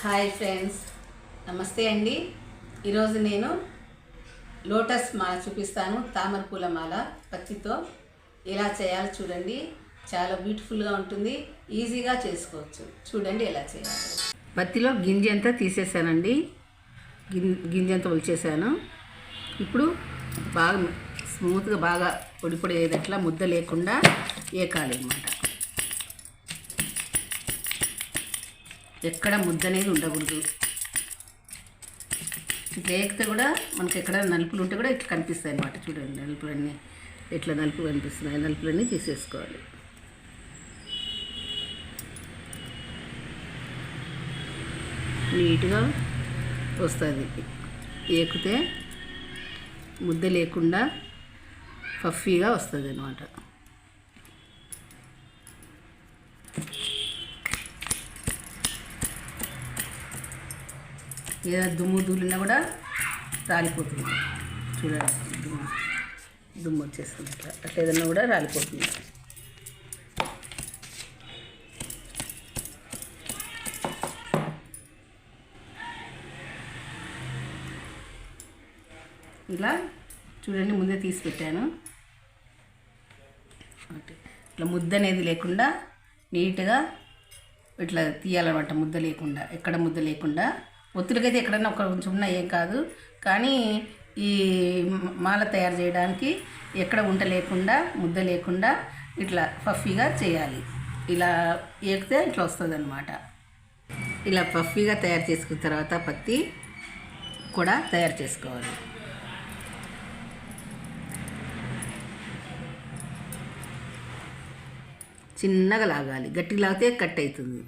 Hi friends నమస్తే అండి. ఈరోజు నేను లోటస్ మాల చూపిస్తాను తామర పూల మాల పత్తితో. ఎలా చేయాలో చూడండి. చాలా బ్యూటిఫుల్గా ఉంటుంది. ఈజీగా చేసుకోవచ్చు. చూడండి ఎలా చేయాలి. పత్తిలో గింజ అంతా తీసేసానండి. గిం గింజ అంతా ఒలిచేసాను. ఇప్పుడు బాగా స్మూత్గా బాగా పొడి పొడి అయ్యేటట్లా ముద్ద లేకుండా ఏకాలి అనమాట ఎక్కడ ముద్ద అనేది ఉండకూడదు. ఇట్లా కూడా మనకి ఎక్కడ నలుపులు ఉంటే కూడా ఇట్లా కనిపిస్తాయి అన్నమాట. చూడండి నలుపులన్నీ ఇట్లా నలుపు కనిపిస్తున్నాయి నలుపులన్నీ తీసేసుకోవాలి. నీట్గా వస్తుంది. ఏకితే ముద్ద లేకుండా ఫఫీగా వస్తుంది అనమాట ఏదైనా దుమ్ము దూలినా కూడా రాలిపోతుంది. చూడండి దుమ్ము. దుమ్ము వచ్చేస్తుంది అట్లా అట్లా ఏదన్నా కూడా రాలిపోతుంది. ఇలా చూడండి ముందే తీసి పెట్టాను ఇట్లా ముద్ద అనేది లేకుండా నీట్గా ఇట్లా తీయాలన్నమాట ముద్ద లేకుండా. ఎక్కడ ముద్ద లేకుండా. ఒత్తులకైతే ఎక్కడైనా ఒక కొంచెం ఉన్నా ఏం కాదు. కానీ ఈ మాల తయారు చేయడానికి ఎక్కడ ఉంట లేకుండా ముద్ద లేకుండా ఇట్లా పఫీగా చేయాలి. ఇలా ఏకితే ఇట్లా వస్తుంది అనమాట ఇలా పఫీగా తయారు చేసుకున్న తర్వాత పత్తి కూడా తయారు చేసుకోవాలి. చిన్నగా లాగాలి. గట్టిగా లాగితే కట్ అవుతుంది.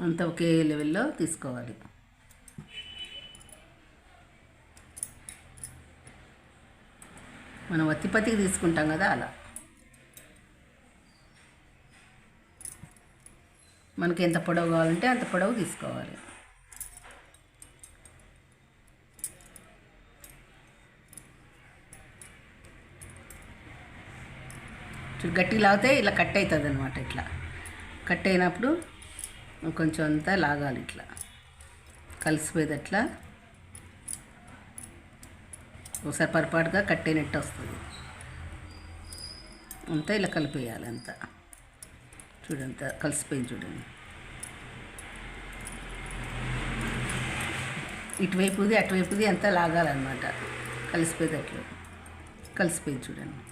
అంతా ఒకే లెవెల్లో తీసుకోవాలి. మనం వత్తిపత్తికి తీసుకుంటాం కదా అలా. మనకి ఎంత పొడవు కావాలంటే అంత పొడవు తీసుకోవాలి. గట్టిగా లాగితే ఇలా కట్ అవుతుంది అనమాట ఇట్లా. కట్ అయినప్పుడు కొంచెం అంతా లాగాలి ఇట్లా. కలిసిపోయేది అట్లా ఒకసారి పొరపాటుగా కట్టేనట్టు వస్తుంది. అంతా ఇలా కలిపేయాలి అంతా. చూడంతా కలిసిపోయింది చూడండి. ఇటువైపుది అటువైపుది అంతా లాగాలన్నమాట. కలిసిపోయేటట్లు కలిసిపోయింది చూడండి.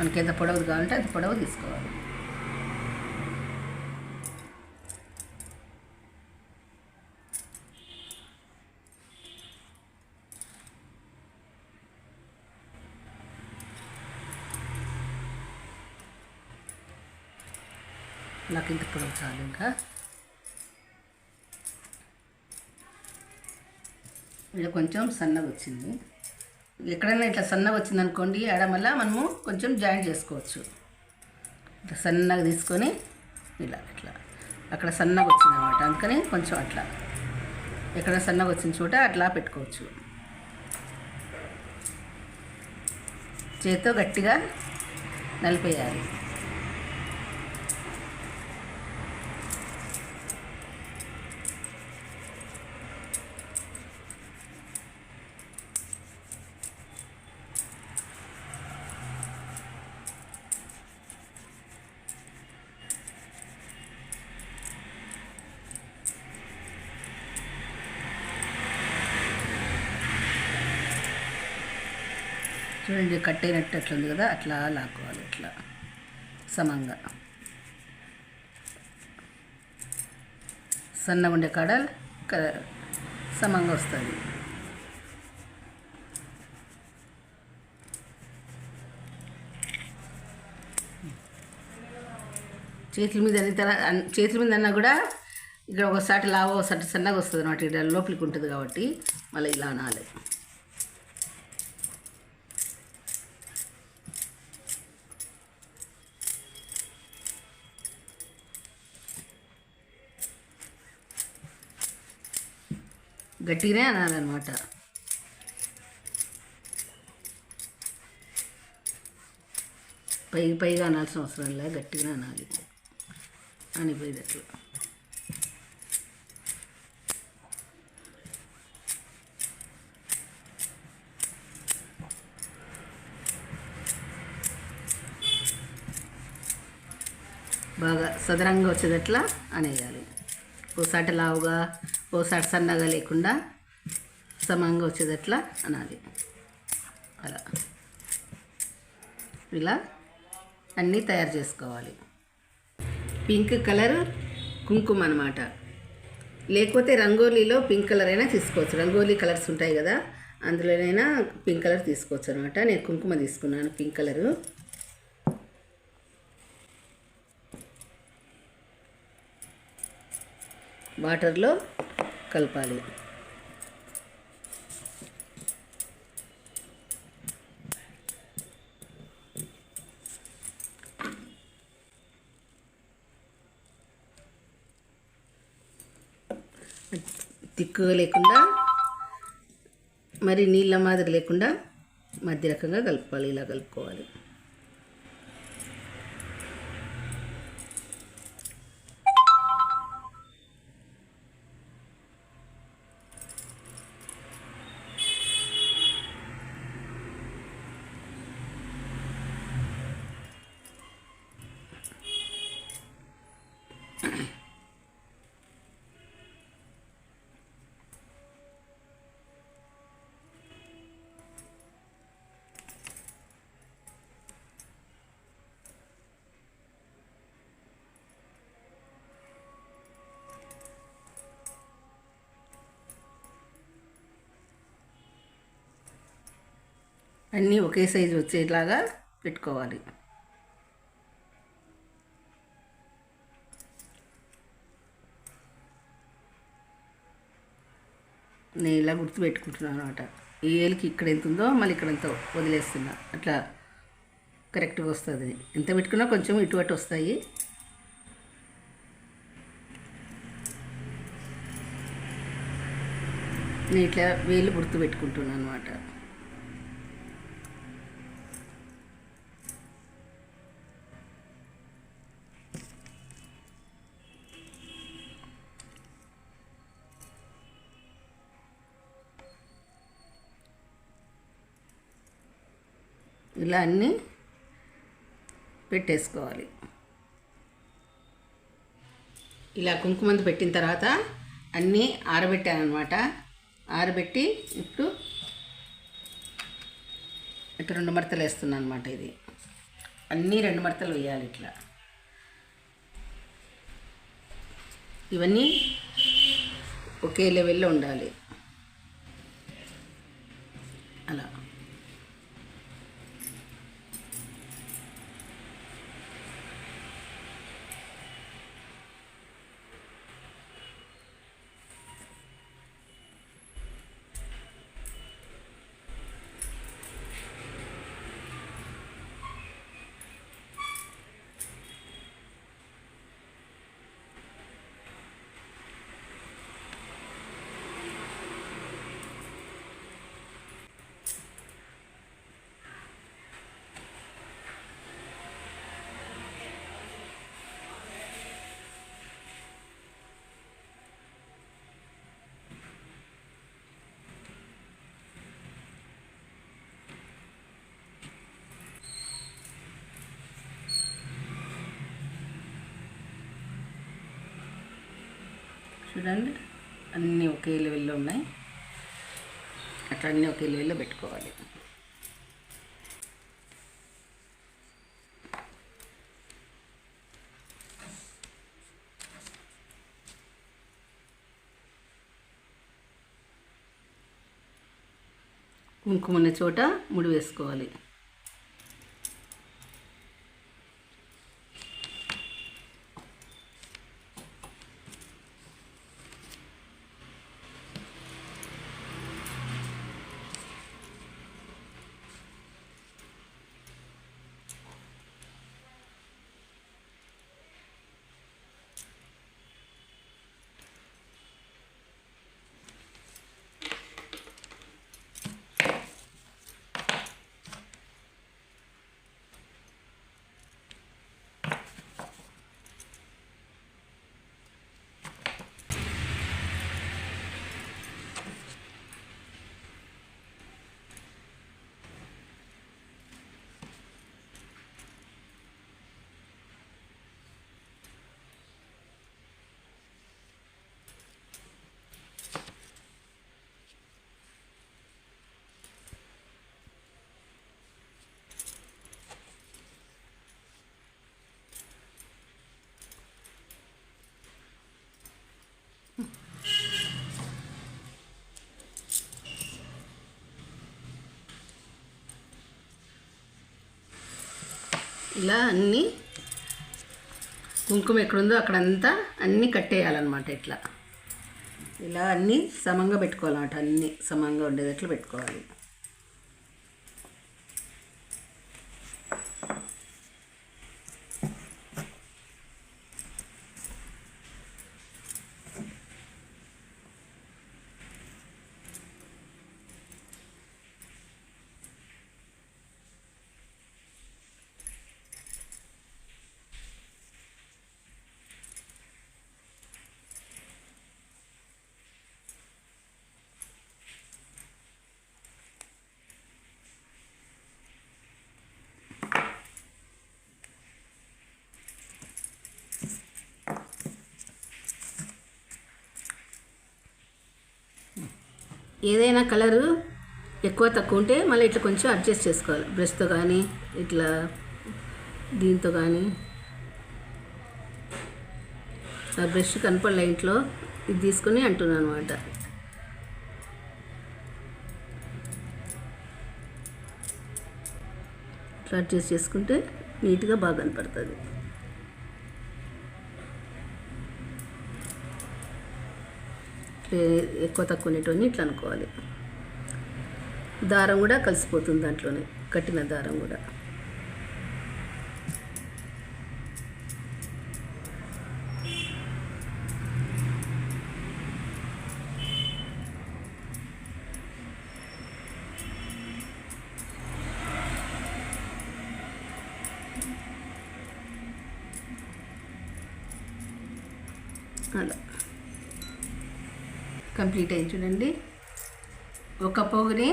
మనకి ఎంత పొడవు కావాలంటే అంత పొడవు తీసుకోవాలి. నాకు ఇంత పొడవు చాలు ఇంకా. ఇలా కొంచెం సన్నగా వచ్చింది. ఎక్కడైనా ఇట్లా సన్నగా వచ్చింది అనుకోండి ఆడ మనము కొంచెం జాయిన్ చేసుకోవచ్చు. ఇట్లా సన్నగా తీసుకొని ఇలా ఇట్లా. అక్కడ సన్నగా వచ్చింది అనమాట అందుకని కొంచెం అట్లా. ఎక్కడ సన్నగా వచ్చిన చోట అట్లా పెట్టుకోవచ్చు. చేతితో గట్టిగా నలిపేయాలి. చూడండి కట్ అయినట్టు అట్లా ఉంది కదా అట్లా లాక్కోవాలి ఇట్లా సమంగా. సన్నగా ఉండే కాడ క- సమంగా వస్తుంది. చేతుల మీద అన్ని తర చేతుల మీద అన్నా కూడా ఇక్కడ ఒకసారి లావో ఒకసారి సన్నగా వస్తుంది అనమాట ఇక్కడ లోపలికి ఉంటుంది కాబట్టి మళ్ళీ ఇలా అనాలి. గట్టిగానే అనాలన్నమాట. పై పైగా అనాల్సిన అవసరం లేదు గట్టిగానే అనాలి. అనిపోయేటట్లు బాగా సదరంగా వచ్చేటట్లా అనేయాలి. ఒకసారి లావుగా ఓ సన్నగా లేకుండా సమంగా వచ్చేటట్లా అనాలి. అలా. ఇలా అన్నీ తయారు చేసుకోవాలి. పింక్ కలర్ కుంకుమ అనమాట లేకపోతే రంగోలీలో పింక్ కలర్ అయినా తీసుకోవచ్చు. రంగోలీ కలర్స్ ఉంటాయి కదా అందులోనైనా పింక్ కలర్ తీసుకోవచ్చు అనమాట నేను కుంకుమ తీసుకున్నాను పింక్ కలరు. వాటర్లో కలపాలి. తిక్కుగా లేకుండా మరి నీళ్ళ మాదిరి లేకుండా మధ్య రకంగా కలుపుకోవాలి ఇలా కలుపుకోవాలి. అన్నీ ఒకే సైజు వచ్చేలాగా పెట్టుకోవాలి. నేను ఇలా గుర్తుపెట్టుకుంటున్నాను అనమాట ఈ ఏలికి ఇక్కడ ఎంత ఉందో మళ్ళీ ఇక్కడ ఎంత వదిలేస్తున్నా. అట్లా కరెక్ట్గా వస్తుంది. ఎంత పెట్టుకున్నా కొంచెం ఇటువంటి వస్తాయి. నేను ఇట్లా వేలు గుర్తు పెట్టుకుంటున్నాను అనమాట ఇలా అన్నీ పెట్టేసుకోవాలి. ఇలా కుంకుమంది పెట్టిన తర్వాత అన్నీ ఆరబెట్టాను అనమాట ఆరబెట్టి ఇప్పుడు ఇట్లా రెండు మడతలు వేస్తున్నాను అనమాట ఇది. అన్నీ రెండు మడతలు వేయాలి ఇట్లా. ఇవన్నీ ఒకే లెవెల్లో ఉండాలి. అలా. చూడండి. అన్నీ ఒకే లెవెల్లో ఉన్నాయి. అట్లా అన్నీ ఒకే లెవెల్లో పెట్టుకోవాలి. కుంకుమ ఉన్న చోట ముడి వేసుకోవాలి. ఇలా అన్నీ కుంకుమ ఎక్కడుందో అక్కడంతా అన్నీ కట్టేయాలన్నమాట ఇట్లా. ఇలా అన్నీ సమంగా పెట్టుకోవాలన్నమాట అన్నీ సమంగా ఉండేటట్లు పెట్టుకోవాలి. ఏదైనా కలరు ఎక్కువ తక్కువ ఉంటే మళ్ళీ ఇట్లా కొంచెం అడ్జస్ట్ చేసుకోవాలి. బ్రష్తో కానీ ఇట్లా దీంతో కానీ. ఆ బ్రష్ కనపడలే ఇంట్లో ఇది తీసుకొని అంటున్నాను అనమాట ఇట్లా అడ్జస్ట్ చేసుకుంటే నీట్గా బాగా కనపడుతుంది. ఎక్కువ తక్కువ ఉండేటివన్నీ ఇట్లా అనుకోవాలి. దారం కూడా కలిసిపోతుంది దాంట్లోనే కట్టిన దారం కూడా అలా కంప్లీట్ అయింది చూడండి. ఒక పోగుని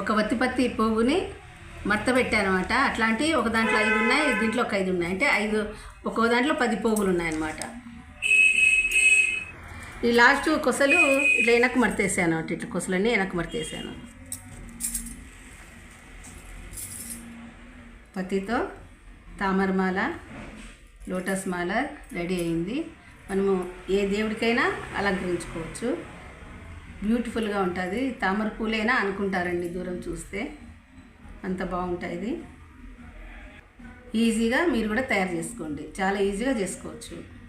ఒక వత్తిపత్తి పోగుని మడత పెట్టానమాట. అట్లాంటి ఒక దాంట్లో ఐదు ఉన్నాయి దీంట్లో ఒక ఐదు ఉన్నాయి. అంటే ఐదు ఒక్కో దాంట్లో పది పోగులు ఉన్నాయన్నమాట. ఈ లాస్ట్ కొసలు ఇట్లా వెనక్కి మడతేసాను అంటే ఇట్లా కొసలన్నీ వెనక్కి మడతేసాను. పత్తితో తామరమాల లోటస్ మాల రెడీ అయింది. మనము ఏ దేవుడికైనా అలంకరించుకోవచ్చు. బ్యూటిఫుల్గా ఉంటుంది. తామర పూలైనా అనుకుంటారండి దూరం చూస్తే. అంత బాగుంటుంది ఈజీగా మీరు కూడా తయారు చేసుకోండి. చాలా ఈజీగా చేసుకోవచ్చు.